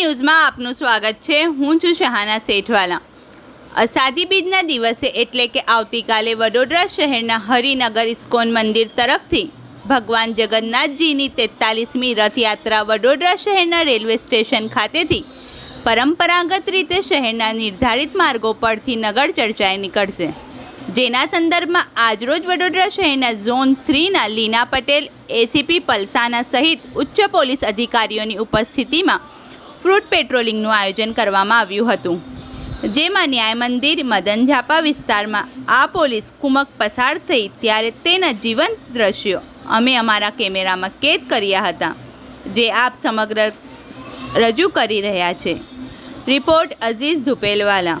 ન્યૂઝમાં આપનું સ્વાગત છે. હું છું શહાના શેઠવાલા. અષાઢી બીજના દિવસે એટલે કે આવતીકાલે વડોદરા શહેરના હરિનગર ઇસ્કોન મંદિર તરફથી ભગવાન જગન્નાથજીની તેતાલીસમી રથયાત્રા વડોદરા શહેરના રેલવે સ્ટેશન ખાતેથી પરંપરાગત રીતે શહેરના નિર્ધારિત માર્ગો પરથી નગર ચર્ચાએ નીકળશે. જેના સંદર્ભમાં આજરોજ વડોદરા શહેરના ઝોન થ્રીના લીના પટેલ, એસીપી પલસાના સહિત ઉચ્ચ પોલીસ અધિકારીઓની ઉપસ્થિતિમાં ફ્રૂટ પેટ્રોલિંગનું આયોજન કરવામાં આવ્યું હતું, જેમાં ન્યાય મંદિર મદન ઝાપા વિસ્તારમાં આ પોલીસ કુમક પસાર થઈ ત્યારે તેના જીવંત દ્રશ્યો અમે અમારા કેમેરામાં કેદ કર્યા હતા, જે આપ સમગ્ર રજૂ કરી રહ્યા છે. રિપોર્ટ અઝીઝ ધુપેલવાલા.